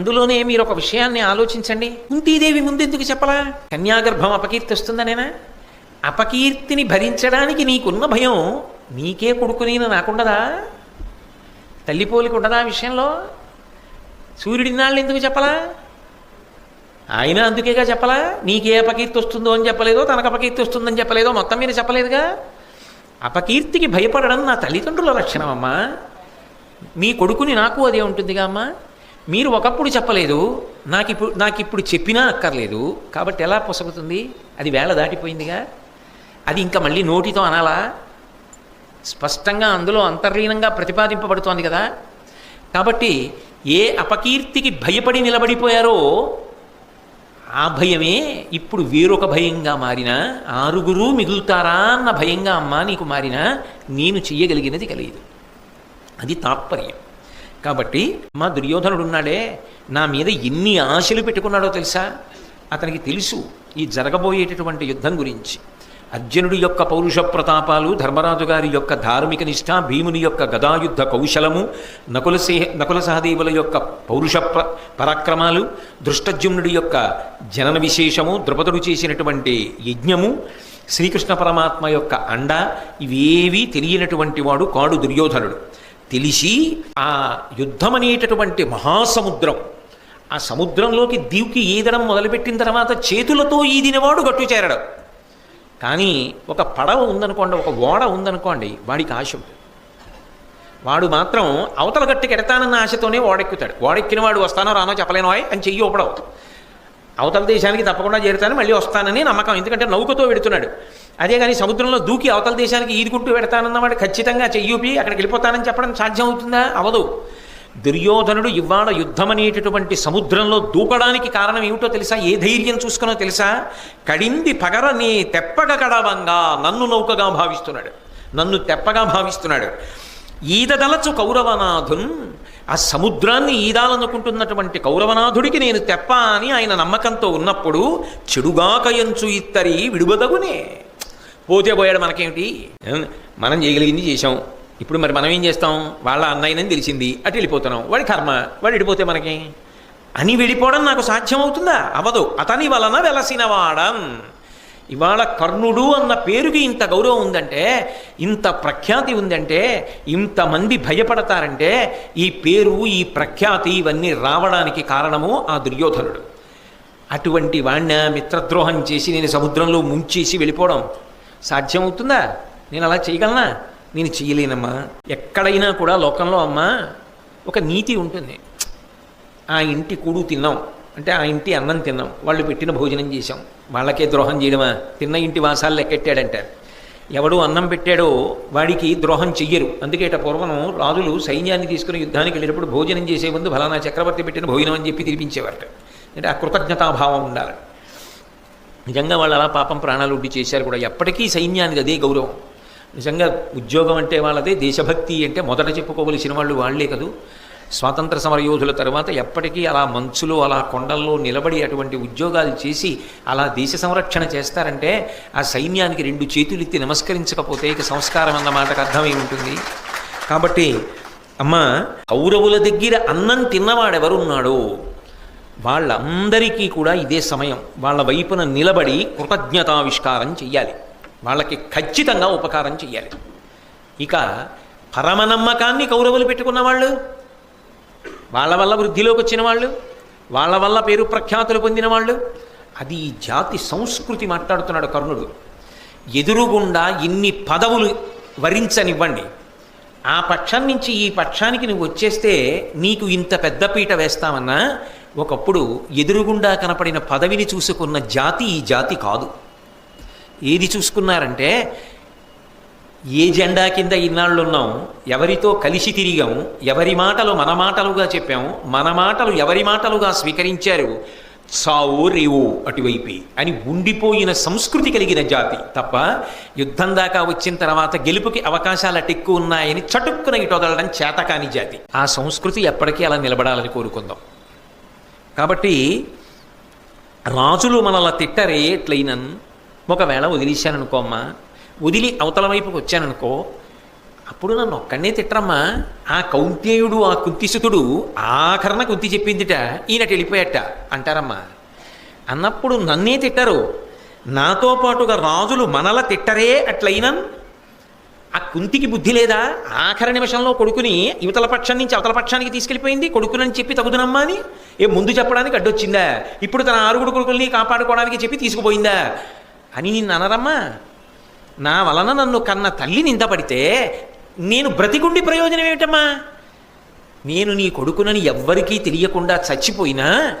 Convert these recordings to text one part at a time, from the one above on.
అందులోనే మీరు ఒక విషయాన్ని ఆలోచించండి. కుంతీదేవి ముందెందుకు చెప్పలా? కన్యాగర్భం అపకీర్తి వస్తుందనేనా అపకీర్తిని భరించడానికి నీకున్న భయం నీకే కొడుకుని నాకుండదా? తల్లిపోలికి ఉండదా ఆ విషయంలో? సూర్యుడి నాళ్ళు ఎందుకు చెప్పలా? ఆయన అందుకేగా చెప్పలా? నీకే అపకీర్తి వస్తుందో అని చెప్పలేదో తనకు అపకీర్తి వస్తుందని చెప్పలేదో మొత్తం మీద చెప్పలేదుగా? అపకీర్తికి భయపడడం నా తల్లిదండ్రుల లక్షణం అమ్మా మీ కొడుకుని నాకు అదే ఉంటుందిగా అమ్మా. మీరు ఒకప్పుడు చెప్పలేదు నాకు ఇప్పుడు నాకు ఇప్పుడు చెప్పినా అక్కర్లేదు కాబట్టి ఎలా పొసగుతుంది? అది వేళ దాటిపోయిందిగా? అది ఇంకా మళ్ళీ నోటితో అనాలా? స్పష్టంగా అందులో అంతర్లీనంగా ప్రతిపాదింపబడుతోంది కదా? కాబట్టి ఏ అపకీర్తికి భయపడి నిలబడిపోయారో ఆ భయమే ఇప్పుడు వేరొక భయంగా మారిన ఆరుగురు మిగులుతారా అన్న భయంగా అమ్మా నీకు మారిన నేను చెయ్యగలిగినది కలిగదు అది తాత్పర్యం. కాబట్టి మా దుర్యోధనుడు ఉన్నాడే నా మీద ఎన్ని ఆశలు పెట్టుకున్నాడో తెలుసా? అతనికి తెలుసు ఈ జరగబోయేటటువంటి యుద్ధం గురించి. అర్జునుడి యొక్క పౌరుష ప్రతాపాలు ధర్మరాజు గారి యొక్క ధార్మిక నిష్ఠ భీముని యొక్క గదాయుద్ధ కౌశలము నకుల నకుల సహదేవుల యొక్క పౌరుష ప్ర పరాక్రమాలు దృష్టజ్యుమ్నుడి యొక్క జనన విశేషము ద్రుపదుడు చేసినటువంటి యజ్ఞము శ్రీకృష్ణ పరమాత్మ యొక్క అండ ఇవేవీ తెలియనటువంటి వాడు కాడు దుర్యోధనుడు. తెలిసి ఆ యుద్ధం అనేటటువంటి మహాసముద్రం ఆ సముద్రంలోకి దీవుకి ఈదడం మొదలుపెట్టిన తర్వాత చేతులతో ఈదినవాడు గట్టు చేరడం. కానీ ఒక పడవ ఉందనుకోండి ఒక ఓడ ఉందనుకోండి వాడికి ఆశ ఉంటుంది వాడు మాత్రం అవతల గట్టుకి ఎడతానన్న ఆశతోనే ఓడెక్కుతాడు. ఓడెక్కిన వాడు వస్తానో రానో చెప్పలేనో అని చెయ్యి ఒప్పడవు అవతల దేశానికి తప్పకుండా చేరుతాను మళ్ళీ వస్తానని నమ్మకం. ఎందుకంటే నౌకతో పెడుతున్నాడు అదే కానీ సముద్రంలో దూకి అవతల దేశానికి ఈదుకుంటూ పెడతానన్నవాడు ఖచ్చితంగా చెయ్యూపి అక్కడికి వెళ్ళిపోతానని చెప్పడం సాధ్యం అవుతుందా? అవదు. దుర్యోధనుడు ఇవాళ యుద్ధం అనేటటువంటి సముద్రంలో దూకడానికి కారణం ఏమిటో తెలుసా? ఏ ధైర్యం చూసుకునో తెలుసా? కడింది పగరని తెప్పగ కడవంగా నన్ను నౌకగా భావిస్తున్నాడు. నన్ను తెప్పగా భావిస్తున్నాడు. ఈదదలచు కౌరవనాథున్ ఆ సముద్రాన్ని ఈదాలనుకుంటున్నటువంటి కౌరవనాథుడికి నేను తెప్ప అని ఆయన నమ్మకంతో ఉన్నప్పుడు చెడుగాకయంచు ఇత్తరి విడుబదగునే పోతే పోయాడు మనకేమిటి? మనం చేయగలిగింది చేశాం. ఇప్పుడు మరి మనం ఏం చేస్తాం? వాళ్ళ అన్నయ్యనని తెలిసింది. అటు వెళ్ళిపోతున్నాం. వాడి కర్మ. వాడు వెళ్ళిపోతే మనకి? అని వెళ్ళిపోవడం నాకు సాధ్యం అవుతుందా అవదు. అతని వలన వెలసినవాడం. ఇవాళ కర్ణుడు అన్న పేరుకి ఇంత గౌరవం ఉందంటే ఇంత ప్రఖ్యాతి ఉందంటే ఇంతమంది భయపడతారంటే ఈ పేరు ఈ ప్రఖ్యాతి ఇవన్నీ రావడానికి కారణము ఆ దుర్యోధనుడు. అటువంటి వాణ్ణ మిత్రద్రోహం చేసి నేను సముద్రంలో ముంచేసి వెళ్ళిపోవడం సాధ్యమవుతుందా? నేను అలా చేయగలనా? నేను చేయలేనమ్మా. ఎక్కడైనా కూడా లోకంలో అమ్మా ఒక నీతి ఉంటుంది. ఆ ఇంటి కూడు తిన్నాం. అంటే ఆ ఇంటి అన్నం తిన్నాం. వాళ్ళు పెట్టిన భోజనం చేశాం. వాళ్ళకే ద్రోహం చేయడమా? తిన్న ఇంటి వాసాలు లెక్కెట్టాడంటారు ఎవడు అన్నం పెట్టాడో వాడికి ద్రోహం చెయ్యరు. అందుకే ఇట పూర్వం రాజులు సైన్యాన్ని తీసుకుని యుద్ధానికి వెళ్ళినప్పుడు భోజనం చేసే ముందు ఫలానా చక్రవర్తి పెట్టిన భోజనం అని చెప్పి తినిపించేవారట. అంటే ఆ కృతజ్ఞతాభావం ఉండాలి. నిజంగా వాళ్ళు అలా పాపం ప్రాణాలు ఉడ్డి చేశారు కూడా. ఎప్పటికీ సైన్యానికి అదే గౌరవం. నిజంగా ఉద్యోగం అంటే వాళ్ళదే దేశభక్తి అంటే మొదట చెప్పుకోవలసిన వాళ్ళు వాళ్ళే కదూ. స్వాతంత్ర సమరయోధుల తర్వాత ఎప్పటికీ అలా మంచులో అలా కొండల్లో నిలబడి అటువంటి ఉద్యోగాలు చేసి అలా దేశ సంరక్షణ చేస్తారంటే ఆ సైన్యానికి రెండు చేతులు ఎత్తి నమస్కరించకపోతే ఇక సంస్కారం అన్న మాటకు అర్థమై ఉంటుంది? కాబట్టి అమ్మ కౌరవుల దగ్గర అన్నం తిన్నవాడెవరున్నాడో వాళ్ళందరికీ కూడా ఇదే సమయం. వాళ్ళ వైపున నిలబడి కృతజ్ఞతావిష్కారం చెయ్యాలి. వాళ్ళకి ఖచ్చితంగా ఉపకారం చెయ్యాలి. ఇక పరమనమ్మకాన్ని కౌరవులు పెట్టుకున్న వాళ్ళు వాళ్ళ వల్ల వృద్ధిలోకి వచ్చిన వాళ్ళు వాళ్ళ వల్ల పేరు ప్రఖ్యాతులు పొందిన వాళ్ళు. అది ఈ జాతి సంస్కృతి మాట్లాడుతున్నాడు కర్ణుడు. ఎదురుగుండా ఇన్ని పదవులు వరించనివ్వండి. ఆ పక్షం నుంచి ఈ పక్షానికి నువ్వు వచ్చేస్తే నీకు ఇంత పెద్ద పీట వేస్తామన్నా ఒకప్పుడు ఎదురుగుండా కనపడిన పదవిని చూసుకున్న జాతి ఈ జాతి కాదు. ఏది చూసుకున్నారంటే ఏ జెండా కింద ఇన్నాళ్ళు ఉన్నాం ఎవరితో కలిసి తిరిగాం ఎవరి మాటలు మన మాటలుగా చెప్పాం మన మాటలు ఎవరి మాటలుగా స్వీకరించారు? చావు రేవు అటువైపే అని ఉండిపోయిన సంస్కృతి కలిగిన జాతి. తప్ప యుద్ధం దాకా వచ్చిన తర్వాత గెలుపుకి అవకాశాలు అటెక్కు ఉన్నాయని చటుక్కున ఇటు వదలడం చేతకాని జాతి. ఆ సంస్కృతి ఎప్పటికీ అలా నిలబడాలని కోరుకుందాం. కాబట్టి రాజులు మనల తిట్టరే ఎట్లయినన్ ఒకవేళ వదిలేశాననుకోమ్మా వదిలి అవతల వైపుకి వచ్చాననుకో అప్పుడు నన్ను ఒక్కడనే తిట్టరమ్మా. ఆ కౌంతేయుడు ఆ కుంతిసుతుడు ఆఖరణ కుంతి చెప్పిందిట. ఈయన వెళ్ళిపోయాట. అంటారమ్మా. అన్నప్పుడు నన్నే తిట్టరు. నాతో పాటుగా రాజులు మనల తిట్టరే అట్లయినా ఆ కుంతికి బుద్ధి లేదా? ఆఖరి నిమిషంలో కొడుకుని యువతల పక్షం నుంచి అవతల పక్షానికి తీసుకెళ్ళిపోయింది. కొడుకునని చెప్పి తగుదనమ్మా అని ఏ ముందు చెప్పడానికి అడ్డొచ్చిందా? ఇప్పుడు తన ఆరుగుడు కొడుకుల్ని కాపాడుకోవడానికి చెప్పి తీసుకుపోయిందా? అని నిన్ను అనరమ్మా. నా వలన నన్ను కన్న తల్లి నిందపడితే నేను బ్రతికుండి ప్రయోజనం ఏమిటమ్మా? నేను నీ కొడుకునని ఎవ్వరికీ తెలియకుండా చచ్చిపోయినా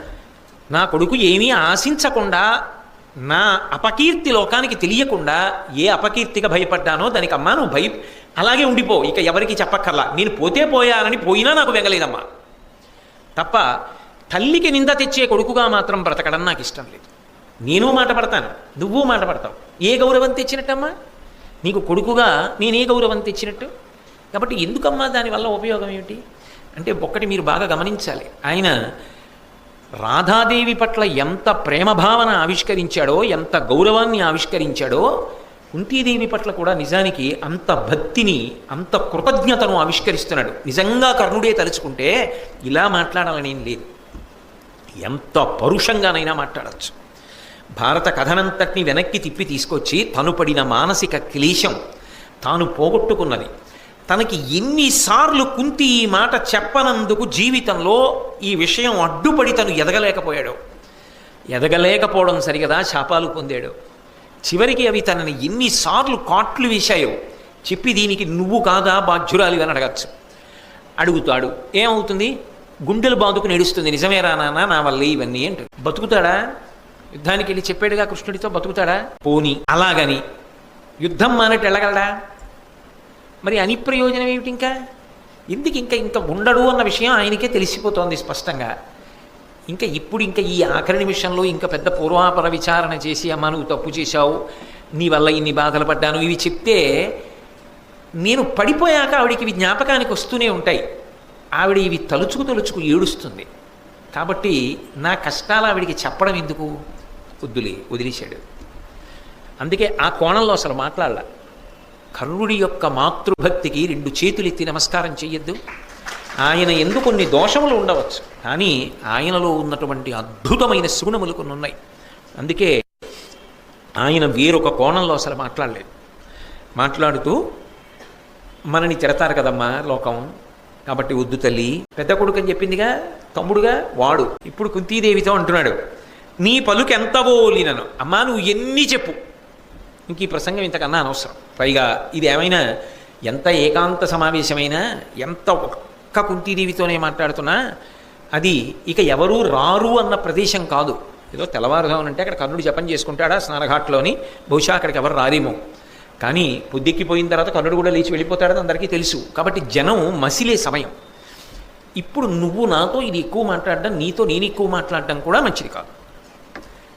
నా కొడుకు ఏమీ ఆశించకుండా నా అపకీర్తి లోకానికి తెలియకుండా ఏ అపకీర్తిగా భయపడ్డానో దానికి అమ్మా నువ్వు భయ అలాగే ఉండిపో ఇక ఎవరికి చెప్పక్కర్లా. నేను పోతే పోయానని పోయినా నాకు వెగలేదమ్మా. తప్ప తల్లికి నింద తెచ్చే కొడుకుగా మాత్రం బ్రతకడం నాకు ఇష్టం లేదు. నేను మాట పడతాను నువ్వు మాట పడతావు. ఏ గౌరవం తెచ్చినట్టమ్మా? నీకు కొడుకుగా నేనే గౌరవం తెచ్చినట్టు? కాబట్టి ఎందుకమ్మా దానివల్ల ఉపయోగం ఏమిటి? అంటే ఒక్కటి మీరు బాగా గమనించాలి. ఆయన రాధాదేవి పట్ల ఎంత ప్రేమభావన ఆవిష్కరించాడో ఎంత గౌరవాన్ని ఆవిష్కరించాడో కుంతీదేవి పట్ల కూడా నిజానికి అంత భక్తిని అంత కృతజ్ఞతను ఆవిష్కరిస్తున్నాడు. నిజంగా కర్ణుడే తలుచుకుంటే ఇలా మాట్లాడాలనేం లేదు. ఎంత పరుషంగానైనా మాట్లాడచ్చు. భారత కథనంతటిని వెనక్కి తిప్పి తీసుకొచ్చి తను పడిన మానసిక క్లేశం తాను పోగొట్టుకున్నది. తనకి ఎన్నిసార్లు కుంతి ఈ మాట చెప్పనందుకు జీవితంలో ఈ విషయం అడ్డుపడి తను ఎదగలేకపోయాడు. ఎదగలేకపోవడం సరిగదా శాపాలు పొందాడు. చివరికి అవి తనని ఎన్నిసార్లు కాట్లు వేశాయో చెప్పి దీనికి నువ్వు కాదా బాధ్యురాలు అని అడగచ్చు. అడుగుతాడు. ఏమవుతుంది? గుండెలు బాదుకు నడుస్తుంది. నిజమేరా నాన్న? నా వల్ల ఇవన్నీ అంటాడు బతుకుతాడా? యుద్ధానికి వెళ్ళి చెప్పాడుగా కృష్ణుడితో బతుకుతాడా? పోని. అలాగని యుద్ధం మానట్టు వెళ్ళగలడా? మరి అని ప్రయోజనం ఏమిటి ఇంకా? ఎందుకు ఇంకా ఇంత ఉండడు అన్న విషయం ఆయనకే తెలిసిపోతోంది స్పష్టంగా. ఇంకా ఇప్పుడు ఇంకా ఈ ఆఖరి నిమిషంలో ఇంకా పెద్ద పూర్వాపర విచారణ చేసి అమ్మ నువ్వు తప్పు చేశావు. నీ వల్ల ఇన్ని బాధలు పడ్డాను. ఇవి చెప్తే నేను పడిపోయాక ఆవిడికి ఇవి జ్ఞాపకానికి వస్తూనే ఉంటాయి. ఆవిడ ఇవి తలుచుకు తలుచుకు ఏడుస్తుంది. కాబట్టి నా కష్టాలు ఆవిడికి చెప్పడం ఎందుకు? వద్దులే వదిలేశాడు. అందుకే ఆ కోణంలో అసలు మాట్లాడాల. కర్ణుడి యొక్క మాతృభక్తికి రెండు చేతులు ఎత్తి నమస్కారం చెయ్యొద్దు. ఆయన ఎందుకు కొన్ని దోషములు ఉండవచ్చు కానీ ఆయనలో ఉన్నటువంటి అద్భుతమైన సుగుణములు కొన్ని ఉన్నాయి. అందుకే ఆయన వేరొక కోణంలో అసలు మాట్లాడలేదు. మాట్లాడుతూ మనని తిడతారు కదమ్మా లోకం కాబట్టి వద్దు తల్లి పెద్ద కొడుకు అని చెప్పిందిగా తమ్ముడుగా వాడు ఇప్పుడు కుంతీదేవితో అంటున్నాడు. నీ పలుకు ఓలినను అమ్మా నువ్వు ఎన్ని చెప్పు? ఇంక ఈ ప్రసంగం ఇంతకన్నా అనవసరం. పైగా ఇది ఏమైనా ఎంత ఏకాంత సమావేశమైనా ఎంత ఒక్క కుంతీదేవితోనే మాట్లాడుతున్నా అది ఇక ఎవరూ రారు అన్న ప్రదేశం కాదు. ఏదో తెల్లవారుదామనంటే అక్కడ కర్ణుడు జపం చేసుకుంటాడా స్నానఘాట్లోని? బహుశా అక్కడికి ఎవరు రారేమో. కానీ పొద్దెక్కిపోయిన తర్వాత కర్ణుడు కూడా లేచి వెళ్ళిపోతాడని అందరికీ తెలుసు. కాబట్టి జనం మసిలే సమయం. ఇప్పుడు నువ్వు నాతో ఇది ఎక్కువ మాట్లాడడం నీతో నేను ఎక్కువ మాట్లాడడం కూడా మంచిది కాదు.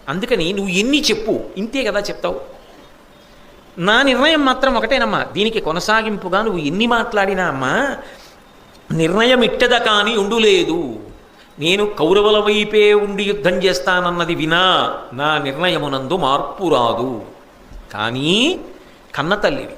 అందుకని నువ్వు ఎన్ని చెప్పు ఇంతే కదా చెప్తావు. నా నిర్ణయం మాత్రం ఒకటేనమ్మా దీనికి కొనసాగింపుగా నువ్వు ఎన్ని మాట్లాడినా అమ్మా నిర్ణయం ఇట్టద కానీ ఉండులేదు నేను కౌరవుల వైపే ఉండి యుద్ధం చేస్తానన్నది వినా నా నిర్ణయమునందు మార్పు రాదు. కానీ కన్న తల్లివి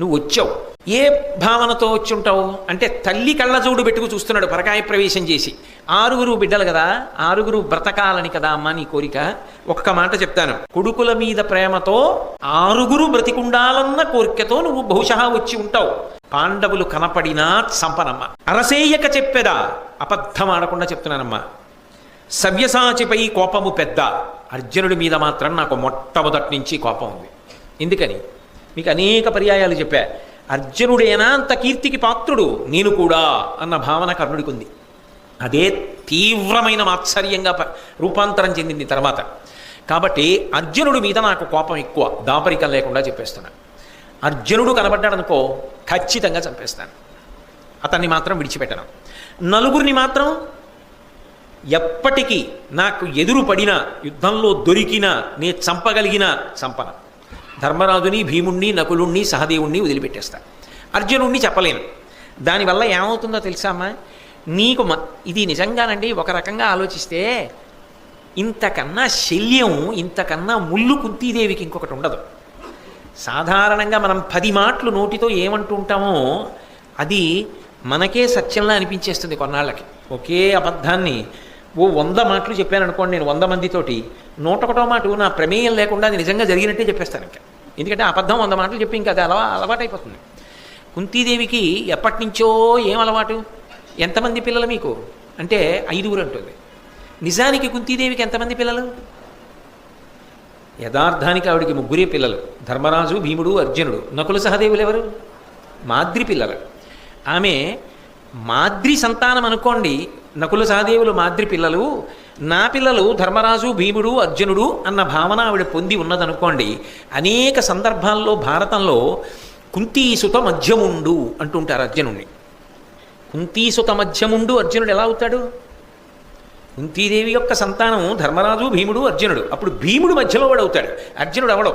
నువ్వు వచ్చావు. ఏ భావనతో వచ్చి ఉంటావు అంటే తల్లి కళ్ళజోడు పెట్టుకు చూస్తున్నాడు పరకాయ ప్రవేశం చేసి. ఆరుగురు బిడ్డలు కదా ఆరుగురు బ్రతకాలని కదా అమ్మా నీ కోరిక? ఒక్క మాట చెప్తాను. కొడుకుల మీద ప్రేమతో ఆరుగురు బ్రతికుండాలన్న కోరికతో నువ్వు బహుశా వచ్చి ఉంటావు. పాండవులు కనపడినా సంపనమ్మ. అరసేయక చెప్పెదా. అబద్ధం ఆడకుండా చెప్తున్నానమ్మా. సవ్యసాచిపై కోపము పెద్ద. అర్జునుడి మీద మాత్రం నాకు మొట్టమొదటి నుంచి కోపం ఉంది. ఎందుకని? మీకు అనేక పర్యాయాలు చెప్పా. అర్జునుడేనా అంత కీర్తికి పాత్రుడు? నేను కూడా అన్న భావన కర్ణుడికి ఉంది అదే తీవ్రమైన మాత్సర్యంగా రూపాంతరం చెందింది తర్వాత. కాబట్టి అర్జునుడి మీద నాకు కోపం ఎక్కువ. దాపరికం లేకుండా చెప్పేస్తున్నా. అర్జునుడు కనబడ్డాడనుకో ఖచ్చితంగా చంపేస్తాను. అతన్ని మాత్రం విడిచిపెట్టను. నలుగురిని మాత్రం ఎప్పటికీ నాకు ఎదురు పడిన యుద్ధంలో దొరికిన నే చంపగలిగిన చంపన. ధర్మరాజుని భీముణ్ణి నకులుణ్ణి సహదేవుణ్ణి వదిలిపెట్టేస్తా. అర్జునుణ్ణి చెప్పలేను. దానివల్ల ఏమవుతుందో తెలుసా నీకు మ ఇది నిజంగానండి ఒక రకంగా ఆలోచిస్తే ఇంతకన్నా శల్యం ఇంతకన్నా ముళ్ళు కుంతీదేవికి ఇంకొకటి ఉండదు. సాధారణంగా మనం పది మాటలు నోటితో ఏమంటూ ఉంటామో అది మనకే సత్యంలా అనిపించేస్తుంది కొన్నాళ్ళకి. ఒకే అబద్ధాన్ని ఓ వంద మాటలు చెప్పాను అనుకోండి నేను వంద మందితోటి నూట ఒకటో మాట నా ప్రమేయం లేకుండా అది నిజంగా జరిగినట్టే చెప్పేస్తాను ఇంకా. ఎందుకంటే అబద్ధం వంద మాటలు చెప్పి ఇంకా అది అలవా అలవాటైపోతుంది. కుంతీదేవికి ఎప్పటి నుంచో ఏం అలవాటు? ఎంతమంది పిల్లలు మీకు? అంటే ఐదుగురు అంటుంది. నిజానికి కుంతీదేవికి ఎంతమంది పిల్లలు? యథార్థానికి ఆవిడికి ముగ్గురే పిల్లలు. ధర్మరాజు భీముడు అర్జునుడు. నకుల సహదేవులు ఎవరు మాద్రి పిల్లలు. ఆమె మాద్రి సంతానం అనుకోండి నకుల సహదేవులు మాద్రి పిల్లలు నా పిల్లలు ధర్మరాజు భీముడు అర్జునుడు అన్న భావన ఆవిడ పొంది ఉన్నదనుకోండి అనేక సందర్భాల్లో భారతంలో కుంతీసుత మధ్యముండు అంటుంటారు అర్జునుడిని కుంతీసుత మధ్యముండు అర్జునుడు ఎలా అవుతాడు? కుంతీదేవి యొక్క సంతానం ధర్మరాజు భీముడు అర్జునుడు. అప్పుడు భీముడు మధ్యలో వాడు అవుతాడు. అర్జునుడు అవడం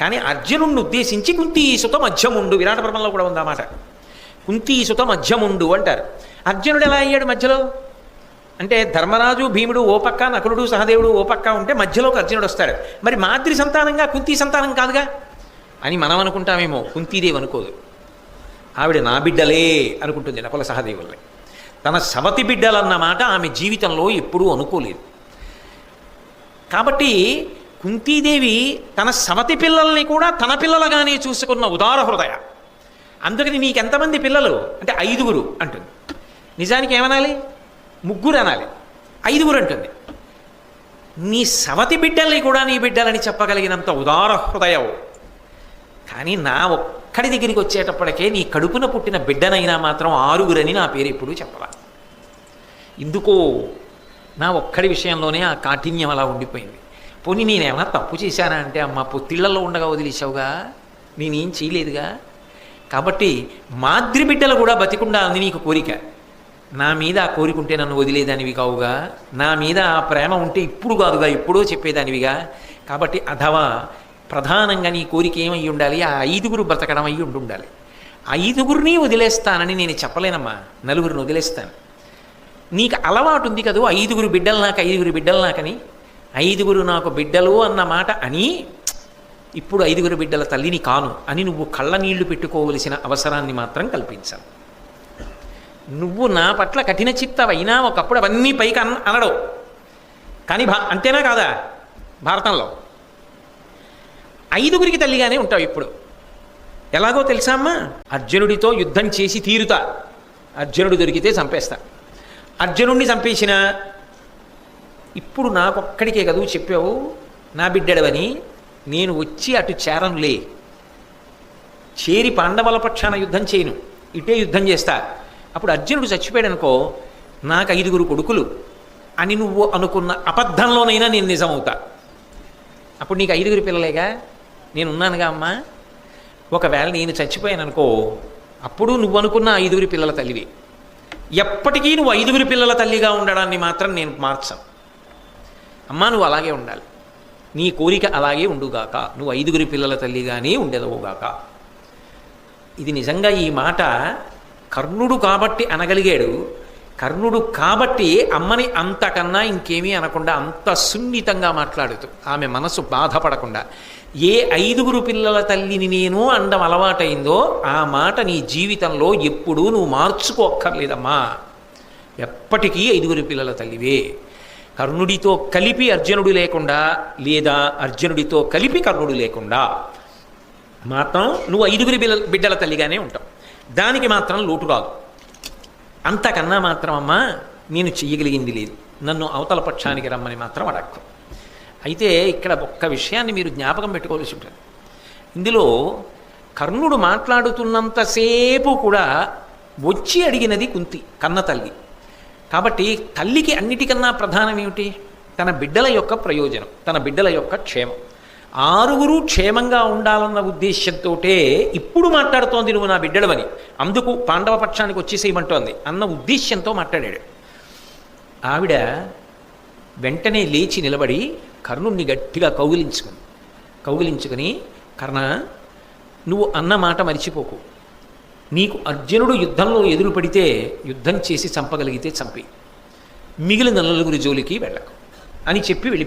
కానీ అర్జునుడిని ఉద్దేశించి కుంతీసుత మధ్యముండు విరాట పర్వంలో కూడా ఉందన్నమాట. కుంతీసుత మధ్యముండు అంటారు. అర్జునుడు ఎలా అయ్యాడు మధ్యలో? అంటే ధర్మరాజు భీముడు ఓ పక్క నకులుడు సహదేవుడు ఓ పక్క ఉంటే మధ్యలోకి అర్జునుడు వస్తాడు. మరి మాద్రి సంతానంగా కుంతీ సంతానం కాదుగా? అని మనం అనుకుంటామేమో కుంతీదేవి అనుకోదు. ఆవిడ నా బిడ్డలే అనుకుంటుంది నకుల సహదేవుల్ని. తన సవతి బిడ్డలన్న మాట ఆమె జీవితంలో ఎప్పుడూ అనుకోలేదు. కాబట్టి కుంతీదేవి తన సవతి పిల్లల్ని కూడా తన పిల్లలుగానే చూసుకున్న ఉదార హృదయ. అందుకని నీకెంతమంది పిల్లలు? అంటే ఐదుగురు అంటుంది. నిజానికి ఏమనాలి? ముగ్గురు అనాలి. ఐదుగురు అంటుంది. నీ సవతి బిడ్డల్ని కూడా నీ బిడ్డలని చెప్పగలిగినంత ఉదార హృదయవు. కానీ నా ఒక్కడి దగ్గరికి వచ్చేటప్పటికే నీ కడుపున పుట్టిన బిడ్డనైనా మాత్రం ఆరుగురని నా పేరు ఎప్పుడు చెప్పరా ఎందుకో నా ఒక్కడి విషయంలోనే ఆ కాఠిన్యం అలా ఉండిపోయింది. పోనీ నేనేమన్నా తప్పు చేశానా అంటే అమ్మ పొత్తిళ్ళలో ఉండగా వదిలేసావుగా నేనేం చేయలేదుగా? కాబట్టి మాద్రి బిడ్డలు కూడా బతికుండాలని నీకు కోరిక. నా మీద ఆ కోరికుంటే నన్ను వదిలేదానివి కావుగా? నా మీద ఆ ప్రేమ ఉంటే ఇప్పుడు కాదుగా ఎప్పుడో చెప్పేదానివిగా? కాబట్టి అథవా ప్రధానంగా నీ కోరిక ఏమై ఉండాలి? ఆ ఐదుగురు బ్రతకడం అయ్యి ఉండి ఉండాలి ఐదుగురిని వదిలేస్తానని నేను చెప్పలేనమ్మా. నలుగురిని వదిలేస్తాను. నీకు అలవాటు ఉంది కదూ? ఐదుగురు బిడ్డలు నాకు ఐదుగురు బిడ్డలు నాకని? ఐదుగురు నాకు బిడ్డలు అన్న మాట అని ఇప్పుడు ఐదుగురు బిడ్డల తల్లిని కాను అని నువ్వు కళ్ళ నీళ్ళు పెట్టుకోవలసిన అవసరాన్ని మాత్రం కల్పించాను నువ్వు నా పట్ల కఠిన చిత్తవైనా ఒకప్పుడు అవన్నీ పైకి అన అనడవు కానీ భా అంతేనా కాదా? భారతంలో. ఐదుగురికి తల్లిగానే ఉంటావు ఇప్పుడు. ఎలాగో తెలుసా అమ్మా? అర్జునుడితో యుద్ధం చేసి తీరుతా. అర్జునుడు దొరికితే చంపేస్తా. అర్జునుడిని చంపేసిన ఇప్పుడు నాకొక్కడికే కదూ చెప్పావు? నా బిడ్డడవని. నేను వచ్చి అటు చేరనులే. చేరి పాండవుల పక్షాన యుద్ధం చేయను. ఇటే యుద్ధం చేస్తా. అప్పుడు అర్జునుడు చచ్చిపోయాడు అనుకో నాకు ఐదుగురు కొడుకులు. అని నువ్వు అనుకున్న అబద్ధంలోనైనా నేను నిజమవుతా. అప్పుడు నీకు ఐదుగురు పిల్లలేగా? నేను ఉన్నానుగా అమ్మా. ఒకవేళ నేను చచ్చిపోయాను అనుకో అప్పుడు నువ్వు అనుకున్న ఐదుగురి పిల్లల తల్లివి. ఎప్పటికీ నువ్వు ఐదుగురి పిల్లల తల్లిగా ఉండడాన్ని మాత్రం నేను మార్చను. అమ్మా నువ్వు అలాగే ఉండాలి. నీ కోరిక అలాగే ఉండుగాక. నువ్వు ఐదుగురి పిల్లల తల్లిగానే ఉండేదవుగాక. ఇది నిజంగా ఈ మాట కర్ణుడు కాబట్టి అనగలిగాడు. కర్ణుడు కాబట్టి అమ్మని అంతకన్నా ఇంకేమీ అనకుండా అంత సున్నితంగా మాట్లాడుతూ ఆమె మనసు బాధపడకుండా ఏ ఐదుగురు పిల్లల తల్లిని నేను అండం అలవాటైందో ఆ మాట నీ జీవితంలో ఎప్పుడూ నువ్వు మార్చుకోక్కర్లేదమ్మా ఎప్పటికీ ఐదుగురు పిల్లల తల్లివే. కర్ణుడితో కలిపి అర్జునుడు లేకుండా లేదా అర్జునుడితో కలిపి కర్ణుడు లేకుండా మాత్రం నువ్వు ఐదుగురి బిడ్డల తల్లిగానే ఉంటావు. దానికి మాత్రం లోటు రాదు. అంతకన్నా మాత్రం అమ్మా నేను చెయ్యగలిగింది లేదు. నన్ను అవతల పక్షానికి రమ్మని మాత్రం అడక్కు. అయితే ఇక్కడ ఒక్క విషయాన్ని మీరు జ్ఞాపకం పెట్టుకోవాల్సి ఉంటుంది. ఇందులో కర్ణుడు మాట్లాడుతున్నంతసేపు కూడా వచ్చి అడిగినది కుంతి కన్న తల్లి. కాబట్టి తల్లికి అన్నిటికన్నా ప్రధానం ఏమిటి? తన బిడ్డల యొక్క ప్రయోజనం తన బిడ్డల యొక్క క్షేమం. ఆరుగురు క్షేమంగా ఉండాలన్న ఉద్దేశ్యంతో ఇప్పుడు మాట్లాడుతోంది నువ్వు నా బిడ్డడవని అందుకు పాండవ పక్షానికి వచ్చేసేయమంటోంది అన్న ఉద్దేశ్యంతో మాట్లాడాడు. ఆవిడ వెంటనే లేచి నిలబడి కర్ణుణ్ణి గట్టిగా కౌగిలించుకుని కౌగిలించుకుని కర్ణ నువ్వు అన్న మాట మరిచిపోకు. నీకు అర్జునుడు యుద్ధంలో ఎదురు పడితే యుద్ధం చేసి చంపగలిగితే చంపి. మిగిలిన నలుగురి జోలికి వెళ్ళకు. అని చెప్పి వెళ్ళి